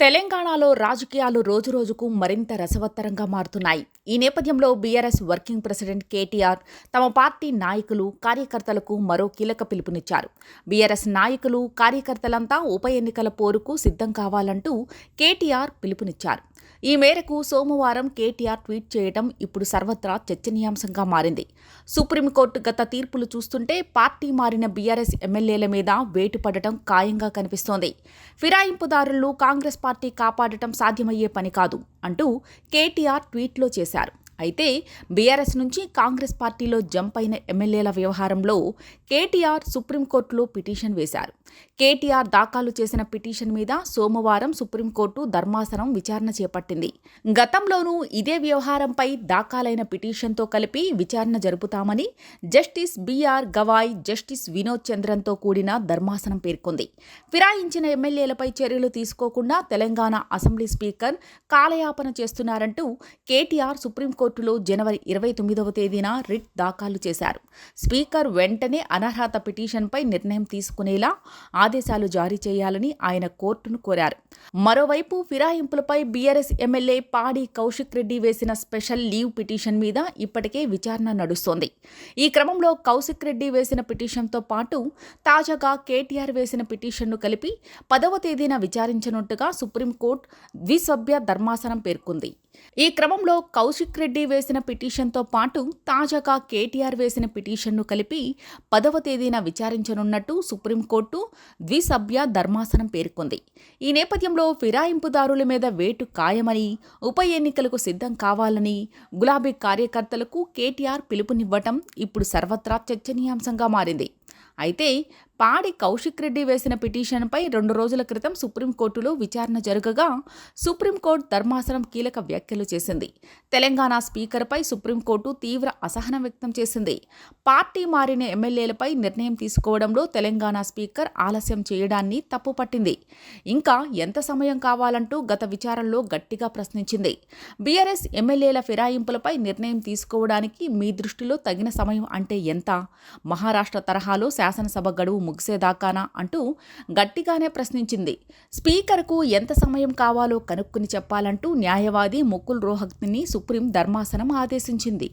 తెలంగాణలో రాజకీయాలు రోజురోజుకు మరింత రసవత్తరంగా మారుతున్నాయి. ఈ నేపథ్యంలో బీఆర్ఎస్ వర్కింగ్ ప్రెసిడెంట్ కేటీఆర్ తమ పార్టీ నాయకులు కార్యకర్తలకు మరో కీలక పిలుపునిచ్చారు. బీఆర్ఎస్ నాయకులు కార్యకర్తలంతా ఉప ఎన్నికల పోరుకు సిద్ధం కావాలంటూ కేటీఆర్ పిలుపునిచ్చారు. ఈ మేరకు సోమవారం కేటీఆర్ ట్వీట్ చేయడం ఇప్పుడు సర్వత్రా చర్చనీయాంశంగా మారింది. సుప్రీంకోర్టు గత తీర్పులు చూస్తుంటే పార్టీ మారిన బీఆర్ఎస్ ఎమ్మెల్యేల మీద వేటు పడటం ఖాయంగా కనిపిస్తోంది. ఫిరాయింపుదారులు కాంగ్రెస్ పార్టీ కాపాడటం సాధ్యమయ్యే పని కాదు అంటూ కేటీఆర్ ట్వీట్లో చేశారు. అయితే బీఆర్ఎస్ నుంచి కాంగ్రెస్ పార్టీలో జంప్ అయిన ఎమ్మెల్యేల వ్యవహారంలో కేటీఆర్ సుప్రీంకోర్టులో పిటిషన్ వేశారు. కేటీఆర్ దాఖలు చేసిన పిటిషన్ మీద సోమవారం సుప్రీంకోర్టు ధర్మాసనం విచారణ చేపట్టింది. గతంలోనూ ఇదే వ్యవహారంపై దాఖలైన పిటిషన్తో కలిపి విచారణ జరుపుతామని justice BR Gavai justice Vinod చంద్రన్తో కూడిన ధర్మాసనం పేర్కొంది. ఫిరాయించిన ఎమ్మెల్యేలపై చర్యలు తీసుకోకుండా తెలంగాణ అసెంబ్లీ స్పీకర్ కాలయాపన చేస్తున్నారంటూ కేటీఆర్ సుప్రీంకోర్టు హైకోర్టులో జనవరి ఇరవై తొమ్మిదవ తేదీన రిట్ దాఖలు చేశారు. స్పీకర్ వెంటనే అనర్హత పిటిషన్పై నిర్ణయం తీసుకునేలా ఆదేశాలు జారీ చేయాలని ఆయన కోర్టును కోరారు. మరోవైపు ఫిరాయింపులపై బీఆర్ఎస్ ఎమ్మెల్యే పాడి కౌశిక్ రెడ్డి వేసిన స్పెషల్ లీవ్ పిటిషన్ మీద ఇప్పటికే విచారణ నడుస్తోంది. ఈ క్రమంలో కౌశిక్ రెడ్డి వేసిన పిటిషన్తో పాటు తాజాగా కేటీఆర్ వేసిన పిటిషన్ను కలిపి పదవ తేదీన విచారించనున్నట్టుగా సుప్రీంకోర్టు ద్విసభ్య ధర్మాసనం పేర్కొంది. ఈ క్రమంలో కౌశిక్ రెడ్డి వేసిన పిటిషన్తో పాటు తాజాగా కేటీఆర్ వేసిన పిటిషన్ను కలిపి పదవ తేదీన విచారించనున్నట్టు సుప్రీంకోర్టు ద్విసభ్య ధర్మాసనం పేర్కొంది. ఈ నేపథ్యంలో ఫిరాయింపుదారుల మీద వేటు ఖాయమని ఉప ఎన్నికలకు సిద్ధం కావాలని గులాబీ కార్యకర్తలకు కేటీఆర్ పిలుపునివ్వటం ఇప్పుడు సర్వత్రా చర్చనీయాంశంగా మారింది. అయితే పాడి కౌశిక్ రెడ్డి వేసిన పిటిషన్పై రెండు రోజుల క్రితం సుప్రీంకోర్టులో విచారణ జరగగా సుప్రీంకోర్టు ధర్మాసనం కీలక వ్యాఖ్యలు చేసింది. తెలంగాణ స్పీకర్పై సుప్రీంకోర్టు తీవ్ర అసహనం వ్యక్తం చేసింది. పార్టీ మారిన ఎమ్మెల్యేలపై నిర్ణయం తీసుకోవడంలో తెలంగాణ స్పీకర్ ఆలస్యం చేయడాన్ని తప్పుపట్టింది. ఇంకా ఎంత సమయం కావాలంటూ గత విచారణలో గట్టిగా ప్రశ్నించింది. బీఆర్ఎస్ ఎమ్మెల్యేల ఫిరాయింపులపై నిర్ణయం తీసుకోవడానికి మీ దృష్టిలో తగిన సమయం అంటే ఎంత? మహారాష్ట్ర తరహాలో శాసనసభ గడువు ముగిసేదాకానా అంటూ గట్టిగానే ప్రశ్నించింది. స్పీకర్కు ఎంత సమయం కావాలో కనుక్కుని చెప్పాలంటూ న్యాయవాది ముకుల్ రోహత్ని సుప్రీం ధర్మాసనం ఆదేశించింది.